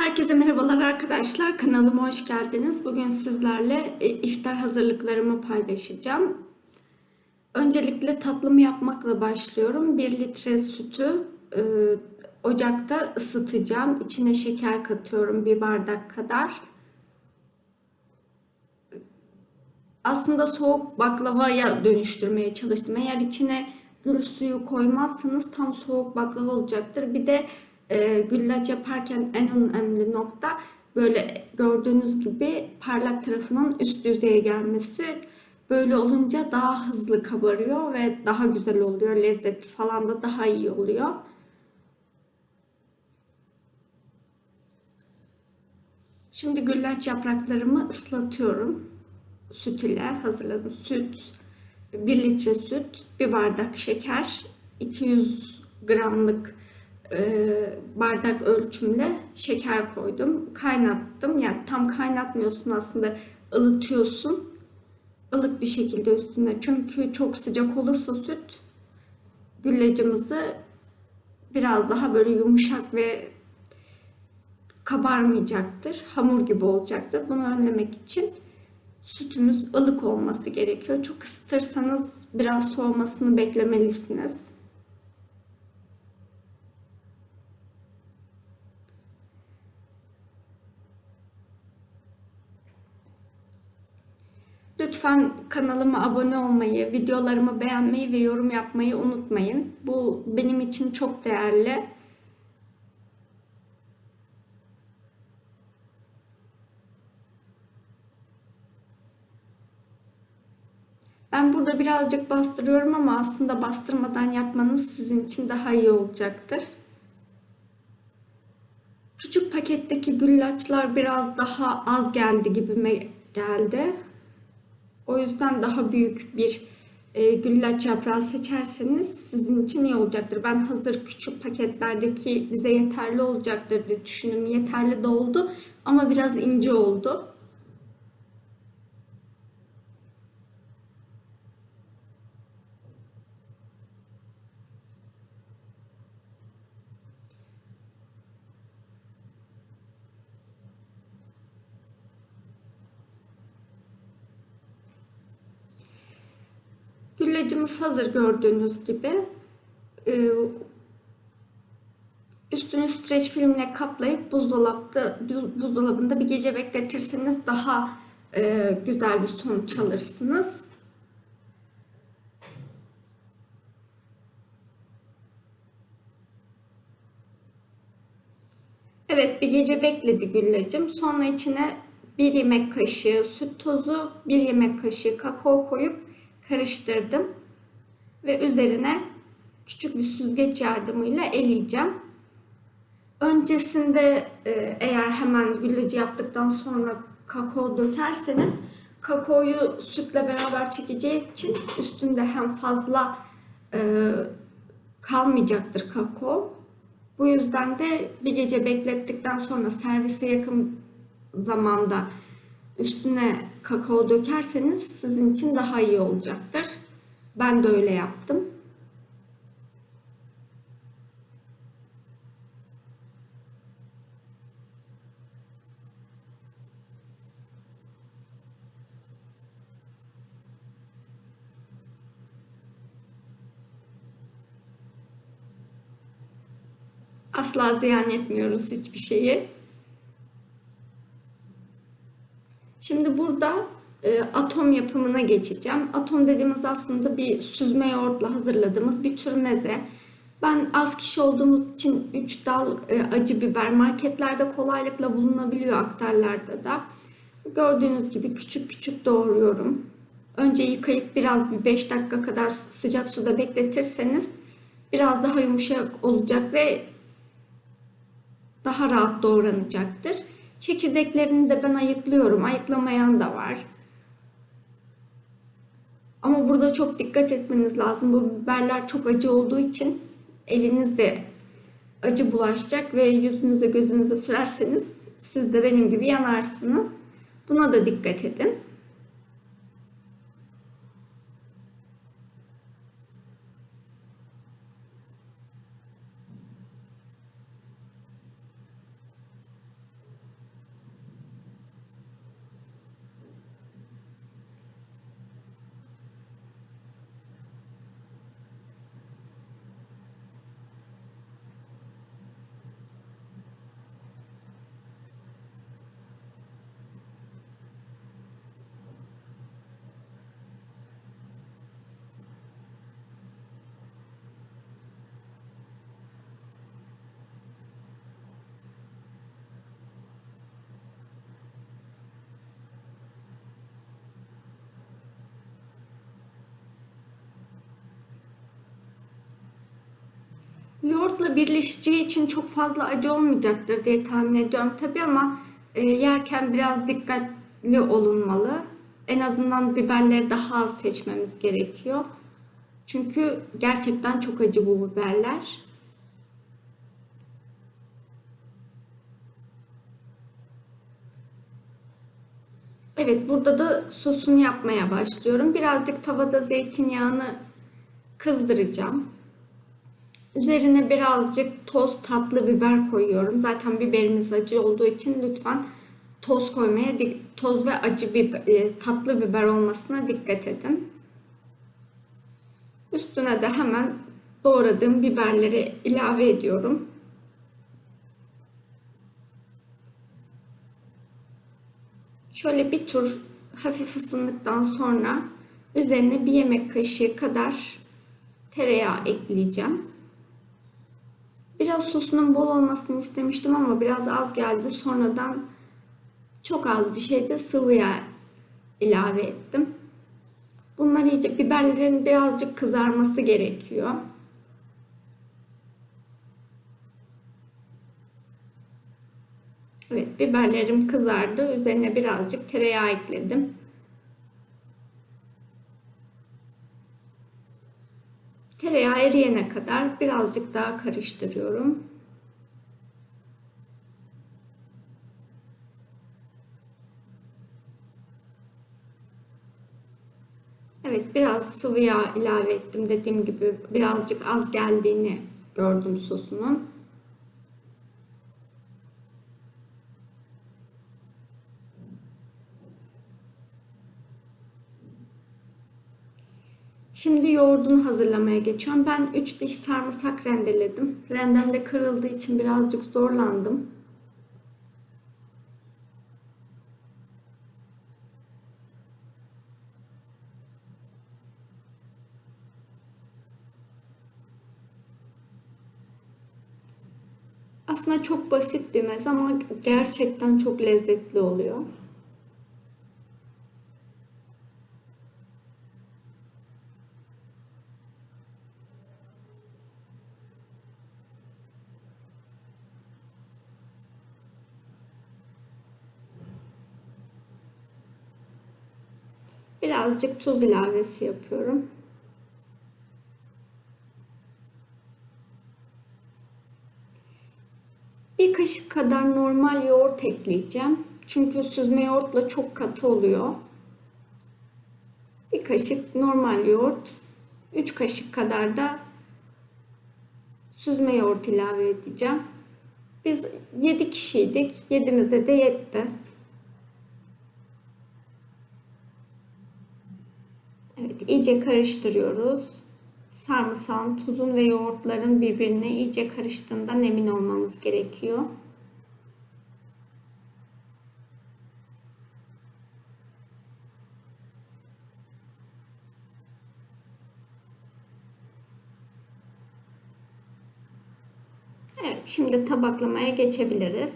Herkese merhabalar arkadaşlar. Kanalıma hoş geldiniz. Bugün sizlerle e, iftar hazırlıklarımı paylaşacağım. Öncelikle tatlımı yapmakla başlıyorum. 1 litre sütü e, ocakta ısıtacağım. İçine şeker katıyorum bir bardak kadar. Aslında soğuk baklavaya dönüştürmeye çalıştım. Eğer içine gül suyu koymazsanız tam soğuk baklava olacaktır. Bir de e, güllaç yaparken en önemli nokta böyle gördüğünüz gibi parlak tarafının üst yüzeye gelmesi. Böyle olunca daha hızlı kabarıyor ve daha güzel oluyor. Lezzeti falan da daha iyi oluyor. Şimdi güllaç yapraklarımı ıslatıyorum. Süt ile hazırladım. Süt, 1 litre süt, 1 bardak şeker, 200 gramlık bardak ölçümle şeker koydum. Kaynattım. Yani tam kaynatmıyorsun aslında ılıtıyorsun. ılık bir şekilde üstüne. Çünkü çok sıcak olursa süt güllacımızı biraz daha böyle yumuşak ve kabarmayacaktır. Hamur gibi olacaktır. Bunu önlemek için sütümüz ılık olması gerekiyor. Çok ısıtırsanız biraz soğumasını beklemelisiniz. Lütfen kanalıma abone olmayı, videolarımı beğenmeyi ve yorum yapmayı unutmayın. Bu benim için çok değerli. Ben burada birazcık bastırıyorum ama aslında bastırmadan yapmanız sizin için daha iyi olacaktır. Küçük paketteki güllaçlar biraz daha az geldi gibime geldi. O yüzden daha büyük bir e, güllaç yaprağı seçerseniz sizin için iyi olacaktır. Ben hazır küçük paketlerdeki bize yeterli olacaktır diye düşündüm. Yeterli de oldu ama biraz ince oldu. Güllacımız hazır gördüğünüz gibi. Ee, üstünü streç filmle kaplayıp buzdolapta, buzdolabında bir gece bekletirseniz daha e, güzel bir sonuç alırsınız. Evet bir gece bekledi güllacım. Sonra içine bir yemek kaşığı süt tozu, bir yemek kaşığı kakao koyup karıştırdım. Ve üzerine küçük bir süzgeç yardımıyla eleyeceğim. Öncesinde e, eğer hemen gülleci yaptıktan sonra kakao dökerseniz kakaoyu sütle beraber çekeceği için üstünde hem fazla e, kalmayacaktır kakao. Bu yüzden de bir gece beklettikten sonra servise yakın zamanda üstüne kakao dökerseniz sizin için daha iyi olacaktır. Ben de öyle yaptım. Asla ziyan etmiyoruz hiçbir şeyi. Şimdi burada e, atom yapımına geçeceğim. Atom dediğimiz aslında bir süzme yoğurtla hazırladığımız bir tür meze. Ben az kişi olduğumuz için 3 dal e, acı biber marketlerde kolaylıkla bulunabiliyor aktarlarda da. Gördüğünüz gibi küçük küçük doğruyorum. Önce yıkayıp biraz bir 5 dakika kadar sıcak suda bekletirseniz biraz daha yumuşak olacak ve daha rahat doğranacaktır. Çekirdeklerini de ben ayıklıyorum. Ayıklamayan da var. Ama burada çok dikkat etmeniz lazım. Bu biberler çok acı olduğu için elinizde acı bulaşacak ve yüzünüze gözünüze sürerseniz siz de benim gibi yanarsınız. Buna da dikkat edin. Yoğurtla birleşeceği için çok fazla acı olmayacaktır diye tahmin ediyorum tabii ama e, yerken biraz dikkatli olunmalı. En azından biberleri daha az seçmemiz gerekiyor. Çünkü gerçekten çok acı bu biberler. Evet, burada da sosunu yapmaya başlıyorum. Birazcık tavada zeytinyağını kızdıracağım. Üzerine birazcık toz tatlı biber koyuyorum. Zaten biberimiz acı olduğu için lütfen toz koymaya, toz ve acı biber, e, tatlı biber olmasına dikkat edin. Üstüne de hemen doğradığım biberleri ilave ediyorum. Şöyle bir tur hafif ısındıktan sonra üzerine bir yemek kaşığı kadar tereyağı ekleyeceğim. Biraz sosunun bol olmasını istemiştim ama biraz az geldi. Sonradan çok az bir şeyde sıvı yağ ilave ettim. Bunlar iyice biberlerin birazcık kızarması gerekiyor. Evet biberlerim kızardı. Üzerine birazcık tereyağı ekledim. Tereyağı eriyene kadar birazcık daha karıştırıyorum. Evet biraz sıvı yağ ilave ettim. Dediğim gibi birazcık az geldiğini gördüm sosunun. Şimdi yoğurdunu hazırlamaya geçiyorum. Ben 3 diş sarımsak rendeledim. Rendem de kırıldığı için birazcık zorlandım. Aslında çok basit bir meze ama gerçekten çok lezzetli oluyor. Birazcık tuz ilavesi yapıyorum. Bir kaşık kadar normal yoğurt ekleyeceğim. Çünkü süzme yoğurtla çok katı oluyor. Bir kaşık normal yoğurt, 3 kaşık kadar da süzme yoğurt ilave edeceğim. Biz 7 kişiydik. 7'mize de yetti. İyice karıştırıyoruz. Sarımsağın, tuzun ve yoğurtların birbirine iyice karıştığından emin olmamız gerekiyor. Evet, şimdi tabaklamaya geçebiliriz.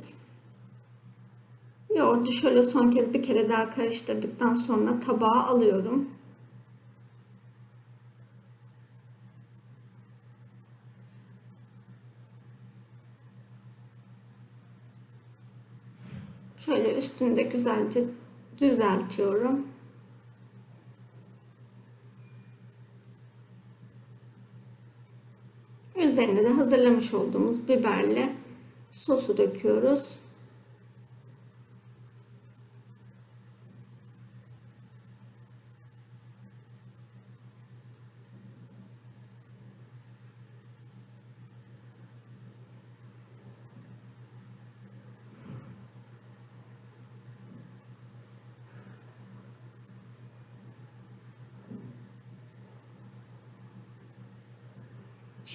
Yoğurdu şöyle son kez bir kere daha karıştırdıktan sonra tabağa alıyorum. Şöyle üstünde güzelce düzeltiyorum. Üzerine de hazırlamış olduğumuz biberle sosu döküyoruz.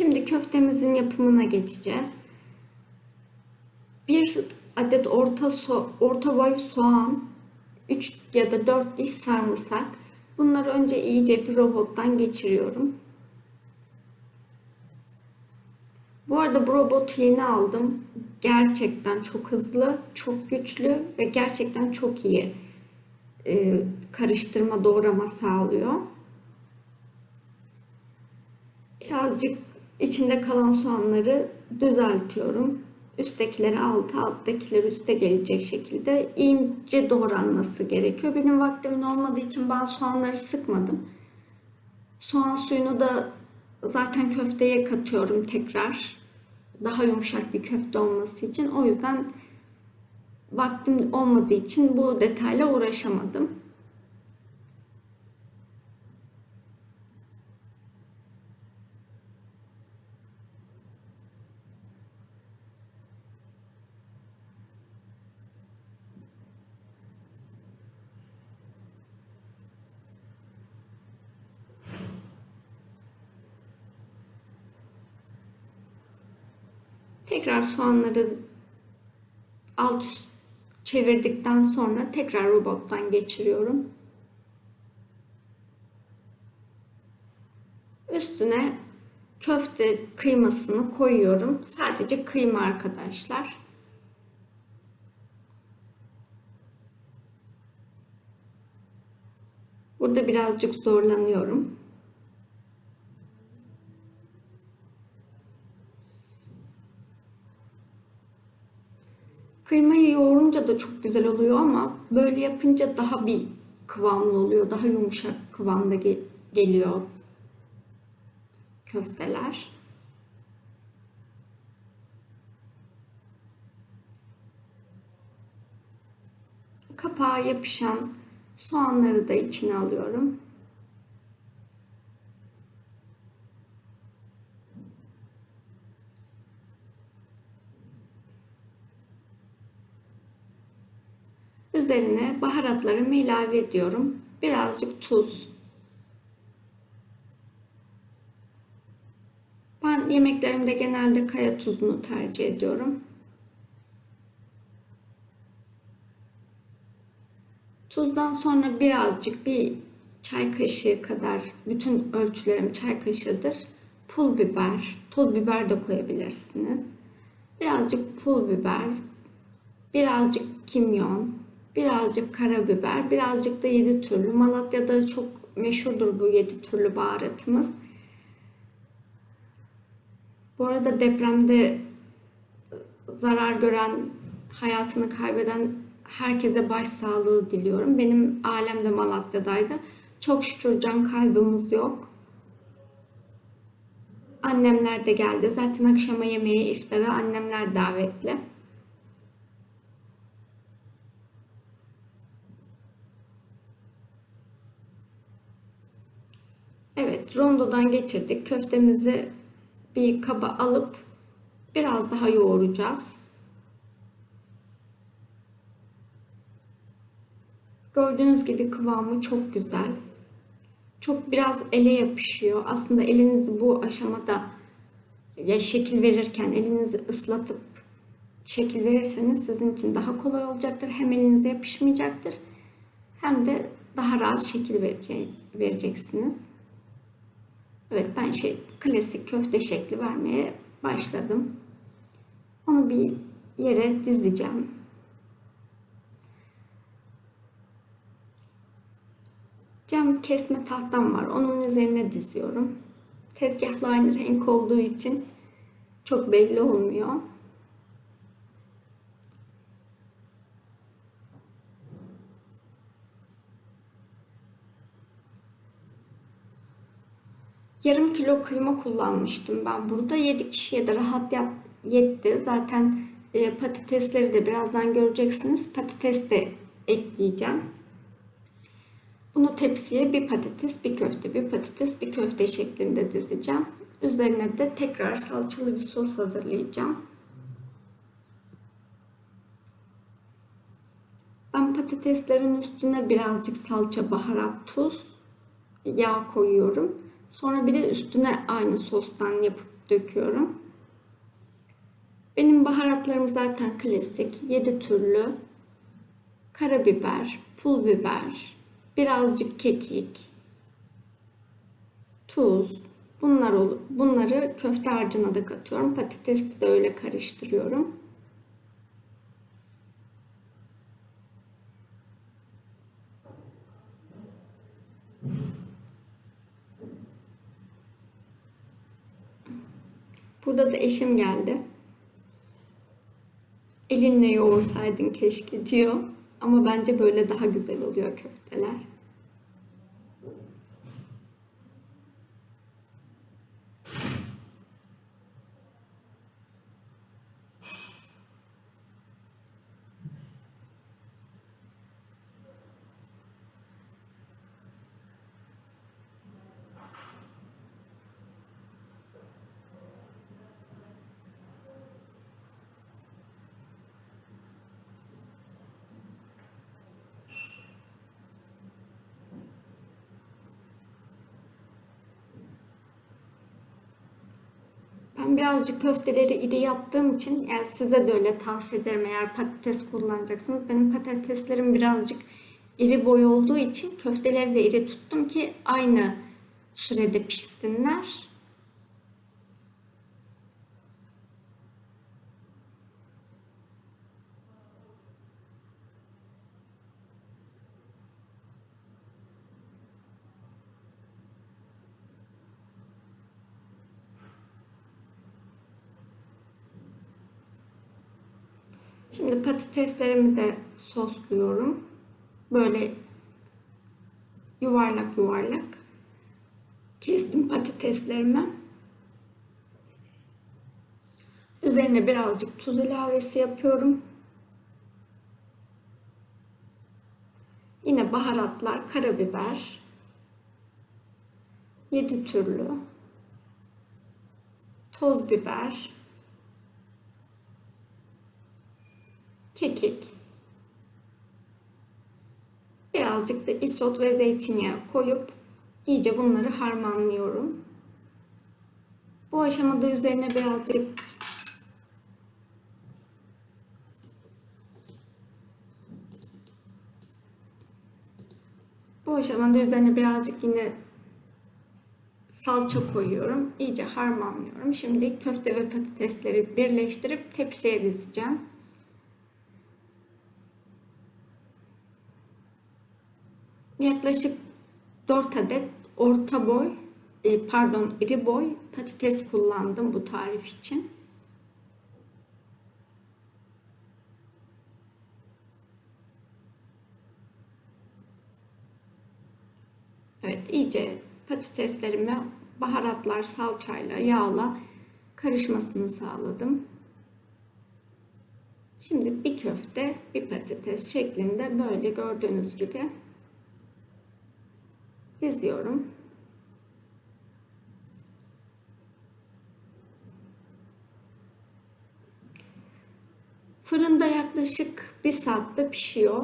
Şimdi köftemizin yapımına geçeceğiz. Bir adet orta so orta boy soğan, 3 ya da 4 diş sarımsak. Bunları önce iyice bir robottan geçiriyorum. Bu arada bu robotu yeni aldım. Gerçekten çok hızlı, çok güçlü ve gerçekten çok iyi e, karıştırma, doğrama sağlıyor. Birazcık içinde kalan soğanları düzeltiyorum. Üsttekileri alta, alttakileri üste gelecek şekilde ince doğranması gerekiyor. Benim vaktimin olmadığı için ben soğanları sıkmadım. Soğan suyunu da zaten köfteye katıyorum tekrar. Daha yumuşak bir köfte olması için. O yüzden vaktim olmadığı için bu detayla uğraşamadım. Tekrar soğanları alt üst çevirdikten sonra tekrar robottan geçiriyorum. Üstüne köfte kıymasını koyuyorum. Sadece kıyma arkadaşlar. Burada birazcık zorlanıyorum. Kıymayı yoğurunca da çok güzel oluyor ama böyle yapınca daha bir kıvamlı oluyor. Daha yumuşak kıvamda ge- geliyor köfteler. Kapağa yapışan soğanları da içine alıyorum. Üzerine baharatlarımı ilave ediyorum. Birazcık tuz. Ben yemeklerimde genelde kaya tuzunu tercih ediyorum. Tuzdan sonra birazcık bir çay kaşığı kadar bütün ölçülerim çay kaşığıdır. Pul biber, toz biber de koyabilirsiniz. Birazcık pul biber, birazcık kimyon, birazcık karabiber, birazcık da yedi türlü. Malatya'da çok meşhurdur bu yedi türlü baharatımız. Bu arada depremde zarar gören, hayatını kaybeden herkese başsağlığı diliyorum. Benim ailem de Malatya'daydı. Çok şükür can kaybımız yok. Annemler de geldi. Zaten akşama yemeği, iftara annemler davetli. Rondodan geçirdik. Köftemizi bir kaba alıp biraz daha yoğuracağız. Gördüğünüz gibi kıvamı çok güzel. Çok biraz ele yapışıyor. Aslında elinizi bu aşamada ya şekil verirken elinizi ıslatıp şekil verirseniz sizin için daha kolay olacaktır. Hem elinize yapışmayacaktır hem de daha rahat şekil vereceksiniz. Evet ben şey klasik köfte şekli vermeye başladım. Onu bir yere dizeceğim. Cam kesme tahtam var. Onun üzerine diziyorum. Tezgahla aynı renk olduğu için çok belli olmuyor. Yarım kilo kıyma kullanmıştım ben burada. 7 kişiye de rahat yap, yetti. Zaten e, patatesleri de birazdan göreceksiniz. Patates de ekleyeceğim. Bunu tepsiye bir patates, bir köfte, bir patates, bir köfte şeklinde dizeceğim. Üzerine de tekrar salçalı bir sos hazırlayacağım. Ben patateslerin üstüne birazcık salça, baharat, tuz, yağ koyuyorum. Sonra bir de üstüne aynı sostan yapıp döküyorum. Benim baharatlarım zaten klasik. 7 türlü. Karabiber, pul biber, birazcık kekik, tuz. Bunlar bunları köfte harcına da katıyorum. Patatesi de öyle karıştırıyorum. Burada da eşim geldi. Elinle yoğursaydın keşke diyor. Ama bence böyle daha güzel oluyor köfteler. Ben birazcık köfteleri iri yaptığım için yani size de öyle tavsiye ederim eğer patates kullanacaksınız. Benim patateslerim birazcık iri boy olduğu için köfteleri de iri tuttum ki aynı sürede pişsinler. Şimdi patateslerimi de sosluyorum. Böyle yuvarlak yuvarlak kestim patateslerimi. Üzerine birazcık tuz ilavesi yapıyorum. Yine baharatlar, karabiber, 7 türlü, toz biber, kekik, birazcık da isot ve zeytinyağı koyup iyice bunları harmanlıyorum. Bu aşamada üzerine birazcık Bu aşamada üzerine birazcık yine salça koyuyorum. İyice harmanlıyorum. Şimdi köfte ve patatesleri birleştirip tepsiye dizeceğim. Yaklaşık 4 adet orta boy, e, pardon iri boy patates kullandım bu tarif için. Evet iyice patateslerime baharatlar salçayla yağla karışmasını sağladım. Şimdi bir köfte bir patates şeklinde böyle gördüğünüz gibi diziyorum. Fırında yaklaşık bir saatte pişiyor.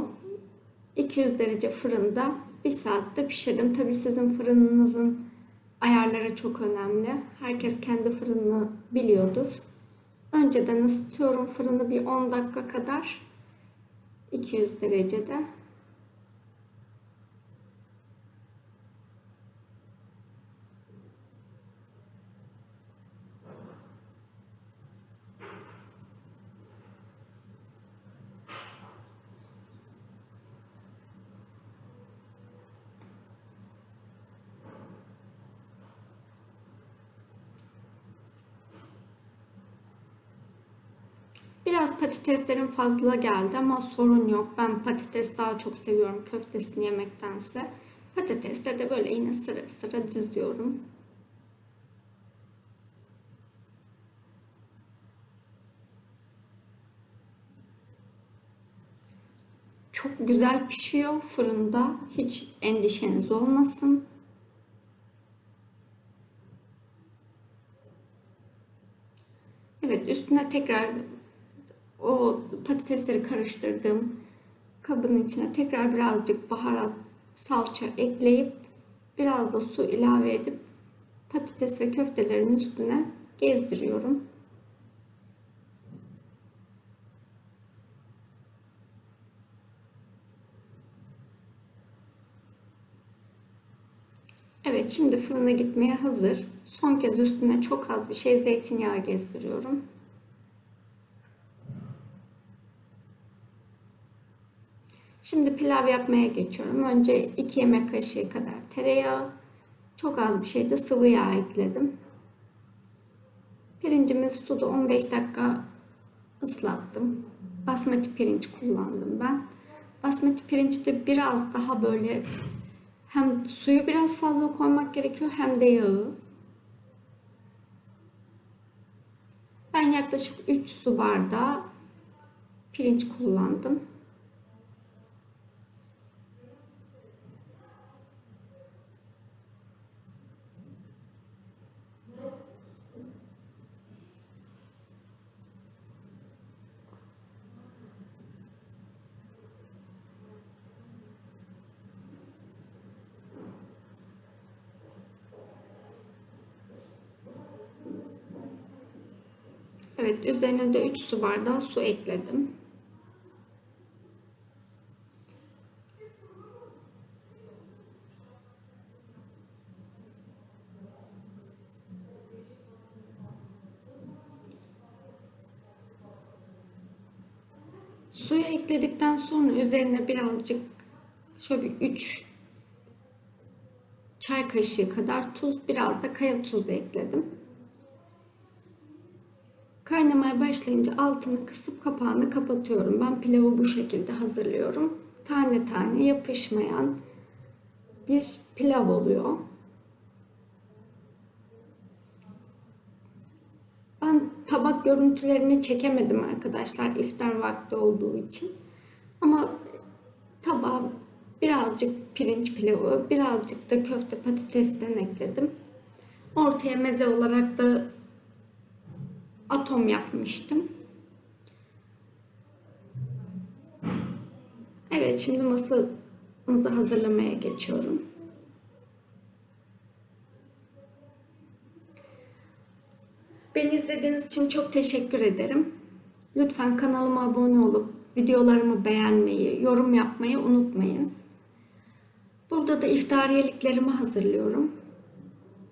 200 derece fırında bir saatte pişirdim. Tabi sizin fırınınızın ayarları çok önemli. Herkes kendi fırını biliyordur. Önceden ısıtıyorum fırını bir 10 dakika kadar. 200 derecede. Biraz patateslerim fazla geldi ama sorun yok. Ben patates daha çok seviyorum köftesini yemektense. Patatesleri de böyle yine sıra sıra diziyorum. Çok güzel pişiyor fırında. Hiç endişeniz olmasın. Evet üstüne tekrar o patatesleri karıştırdığım kabın içine tekrar birazcık baharat, salça ekleyip biraz da su ilave edip patates ve köftelerin üstüne gezdiriyorum. Evet şimdi fırına gitmeye hazır. Son kez üstüne çok az bir şey zeytinyağı gezdiriyorum. Şimdi pilav yapmaya geçiyorum. Önce 2 yemek kaşığı kadar tereyağı, çok az bir şey de sıvı yağ ekledim. Pirincimi suda 15 dakika ıslattım. Basmati pirinç kullandım ben. Basmati pirinçte biraz daha böyle hem suyu biraz fazla koymak gerekiyor hem de yağı. Ben yaklaşık 3 su bardağı pirinç kullandım. Evet, üzerine de 3 su bardağı su ekledim. Suyu ekledikten sonra üzerine birazcık şöyle bir 3 çay kaşığı kadar tuz, biraz da kaya tuzu ekledim. Kaynamaya başlayınca altını kısıp kapağını kapatıyorum. Ben pilavı bu şekilde hazırlıyorum. Tane tane yapışmayan bir pilav oluyor. Ben tabak görüntülerini çekemedim arkadaşlar iftar vakti olduğu için. Ama tabağa birazcık pirinç pilavı, birazcık da köfte patatesten ekledim. Ortaya meze olarak da atom yapmıştım. Evet şimdi masamızı hazırlamaya geçiyorum. Beni izlediğiniz için çok teşekkür ederim. Lütfen kanalıma abone olup videolarımı beğenmeyi, yorum yapmayı unutmayın. Burada da iftariyeliklerimi hazırlıyorum.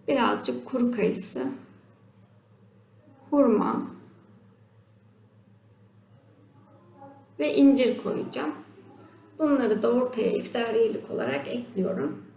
Birazcık kuru kayısı, hurma ve incir koyacağım. Bunları da ortaya iftariyelik olarak ekliyorum.